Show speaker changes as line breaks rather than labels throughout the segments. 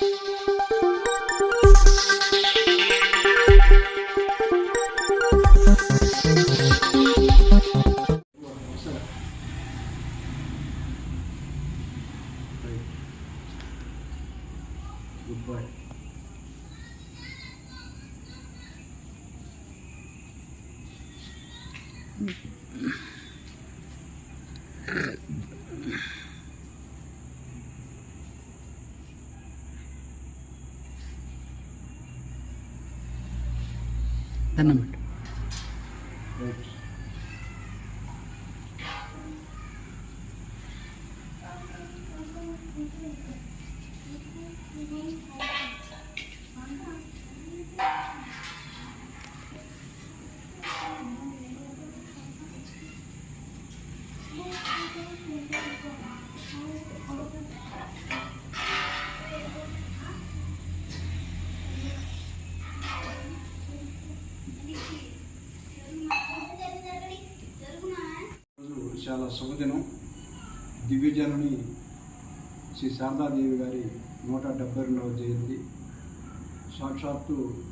Goodbye.
തന്നെ വേണ്ടു
Thank you. చాలా శుభదినం. దివ్యజనుని శ్రీ శారదాదేవి గారి నూట డెబ్బై రెండవ జయంతి. సాక్షాత్తు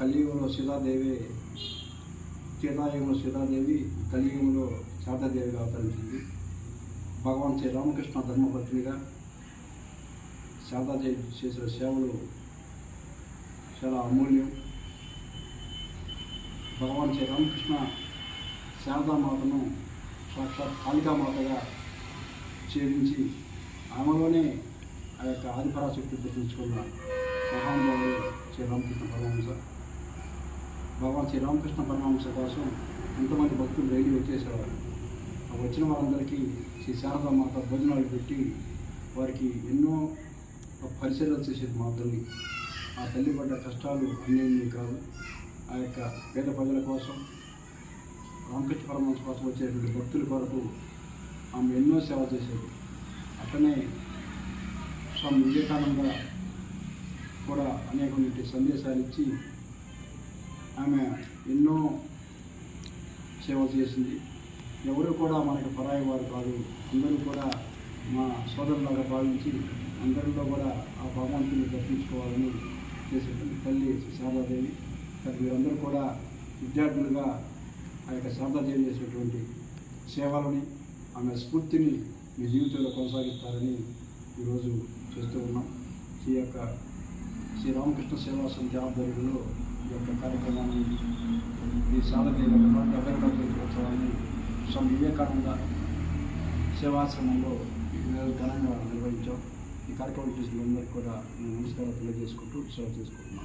కలియుగంలో సీతాదేవి త్రేతాయుగంలో సీతాదేవి కలియుగంలో శారదాదేవిగా అవతరించింది భగవాన్ శ్రీ రామకృష్ణ ధర్మపత్నిగా శారదాదేవి చేసిన సేవలు చాలా అమూల్యం. భగవాన్ శ్రీ రామకృష్ణ శారదామాతను సాక్షాత్ కాళికామాతగా చేరించి ఆమెలోనే ఆ యొక్క ఆదిపరాశక్తి దర్శించుకున్న మహానుభావుడు శ్రీరామకృష్ణ పరమహంస. భగవాన్ శ్రీ రామకృష్ణ పరమహంస కోసం ఎంతమంది భక్తులు డైలీ వచ్చేసేవారు? ఆ వచ్చిన వారందరికీ శ్రీ శారదామాత భోజనాలు పెట్టి వారికి ఎన్నో పరిచయాలు చేసేది మా తల్లి. ఆ తల్లి పడ్డ కష్టాలు అన్నీ కాదు. ఆ యొక్క పేద ప్రజల కోసం రామకృష్ణ పరమహంస కోసం వచ్చేటువంటి భక్తుల కొరకు ఆమె ఎన్నో సేవ చేసేది. అట్లనే స్వామి వివేకానంద కూడా అనేకమైన సందేశాలు ఇచ్చి ఆమె ఎన్నో సేవ చేసింది. ఎవరు కూడా మనకి పరాయి వారు కాదు. అందరూ కూడా మా సోదరులాగా భావించి అందరిలో కూడా ఆ భగవంతుని దర్శించుకోవాలని చేసేటువంటి తల్లి శారదాదేవి. మరి మీరందరూ కూడా విద్యార్థులుగా ఆ యొక్క శారదాదేవి చేసినటువంటి సేవలని ఆమె స్ఫూర్తిని మీ జీవితంలో కొనసాగిస్తారని ఈరోజు చేస్తూ ఉన్నాం. ఈ యొక్క శ్రీ రామకృష్ణ సేవా సమితి ఆధ్వర్యంలో ఈ యొక్క కార్యక్రమాన్ని ఈ శారదేవి డెబ్బై రెండవ ఉత్సవాన్ని స్వామి వివేకానంద సేవాశ్రమంలో ఈరోజు ఘనంగా నిర్వహించాం. ఈ కార్యక్రమం చేసిన అందరికీ కూడా నేను నమస్కారం తెలియజేసుకుంటూ సేవ చేసుకుంటున్నాను